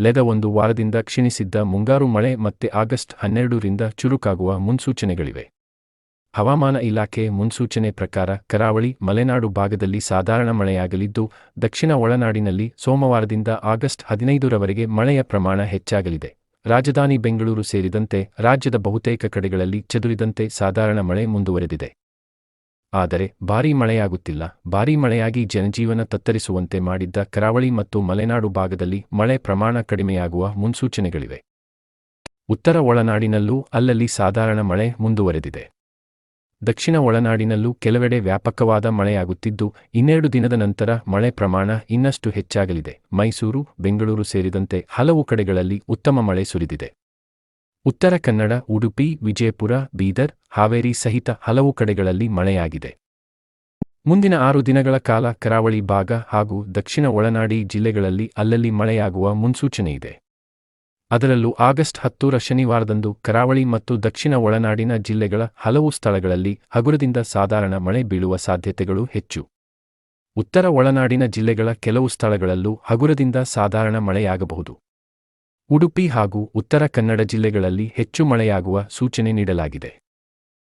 ಲೆದ ಒಂದು ವಾರದಿಂದ ಕ್ಷೀಣಿಸಿದ್ದ ಮುಂಗಾರು ಮಳೆ ಮತ್ತೆ ಆಗಸ್ಟ್ ಹನ್ನೆರಡರಿಂದ ಚುರುಕಾಗುವ ಮುನ್ಸೂಚನೆಗಳಿವೆ. ಹವಾಮಾನ ಇಲಾಖೆ ಮುನ್ಸೂಚನೆ ಪ್ರಕಾರ ಕರಾವಳಿ, ಮಲೆನಾಡು ಭಾಗದಲ್ಲಿ ಸಾಧಾರಣ ಮಳೆಯಾಗಲಿದ್ದು, ದಕ್ಷಿಣ ಒಳನಾಡಿನಲ್ಲಿ ಸೋಮವಾರದಿಂದ ಆಗಸ್ಟ್ ಹದಿನೈದರವರೆಗೆ ಮಳೆಯ ಪ್ರಮಾಣ ಹೆಚ್ಚಾಗಲಿದೆ. ರಾಜಧಾನಿ ಬೆಂಗಳೂರು ಸೇರಿದಂತೆ ರಾಜ್ಯದ ಬಹುತೇಕ ಕಡೆಗಳಲ್ಲಿ ಚದುರಿದಂತೆ ಸಾಧಾರಣ ಮಳೆ ಮುಂದುವರೆದಿದೆ. ಆದರೆ ಭಾರೀ ಮಳೆಯಾಗುತ್ತಿಲ್ಲ. ಭಾರೀ ಮಳೆಯಾಗಿ ಜನಜೀವನ ತತ್ತರಿಸುವಂತೆ ಮಾಡಿದ್ದ ಕರಾವಳಿ ಮತ್ತು ಮಲೆನಾಡು ಭಾಗದಲ್ಲಿ ಮಳೆ ಪ್ರಮಾಣ ಕಡಿಮೆಯಾಗುವ ಮುನ್ಸೂಚನೆಗಳಿವೆ. ಉತ್ತರ ಒಳನಾಡಿನಲ್ಲೂ ಅಲ್ಲಲ್ಲಿ ಸಾಧಾರಣ ಮಳೆ ಮುಂದುವರೆದಿದೆ. ದಕ್ಷಿಣ ಒಳನಾಡಿನಲ್ಲೂ ಕೆಲವೆಡೆ ವ್ಯಾಪಕವಾದ ಮಳೆಯಾಗುತ್ತಿದ್ದು, ಇನ್ನೆರಡು ದಿನದ ನಂತರ ಮಳೆ ಪ್ರಮಾಣ ಇನ್ನಷ್ಟು ಹೆಚ್ಚಾಗಲಿದೆ. ಮೈಸೂರು, ಬೆಂಗಳೂರು ಸೇರಿದಂತೆ ಹಲವು ಕಡೆಗಳಲ್ಲಿ ಉತ್ತಮ ಮಳೆ ಸುರಿದಿದೆ. ಉತ್ತರ ಕನ್ನಡ, ಉಡುಪಿ, ವಿಜಯಪುರ, ಬೀದರ್, ಹಾವೇರಿ ಸಹಿತ ಹಲವು ಕಡೆಗಳಲ್ಲಿ ಮಳೆಯಾಗಿದೆ. ಮುಂದಿನ ಆರು ದಿನಗಳ ಕಾಲ ಕರಾವಳಿ ಭಾಗ ಹಾಗೂ ದಕ್ಷಿಣ ಒಳನಾಡಿ ಜಿಲ್ಲೆಗಳಲ್ಲಿ ಅಲ್ಲಲ್ಲಿ ಮಳೆಯಾಗುವ ಮುನ್ಸೂಚನೆಯಿದೆ ಅದರಲ್ಲೂ ಆಗಸ್ಟ್ ಹತ್ತೂರ ಶನಿವಾರದಂದು ಕರಾವಳಿ ಮತ್ತು ದಕ್ಷಿಣ ಒಳನಾಡಿನ ಜಿಲ್ಲೆಗಳ ಹಲವು ಸ್ಥಳಗಳಲ್ಲಿ ಹಗುರದಿಂದ ಸಾಧಾರಣ ಮಳೆ ಬೀಳುವ ಸಾಧ್ಯತೆಗಳು ಹೆಚ್ಚು. ಉತ್ತರ ಒಳನಾಡಿನ ಜಿಲ್ಲೆಗಳ ಕೆಲವು ಸ್ಥಳಗಳಲ್ಲೂ ಹಗುರದಿಂದ ಸಾಧಾರಣ ಮಳೆಯಾಗಬಹುದು. ಉಡುಪಿ ಹಾಗೂ ಉತ್ತರ ಕನ್ನಡ ಜಿಲ್ಲೆಗಳಲ್ಲಿ ಹೆಚ್ಚು ಮಳೆಯಾಗುವ ಸೂಚನೆ ನೀಡಲಾಗಿದೆ.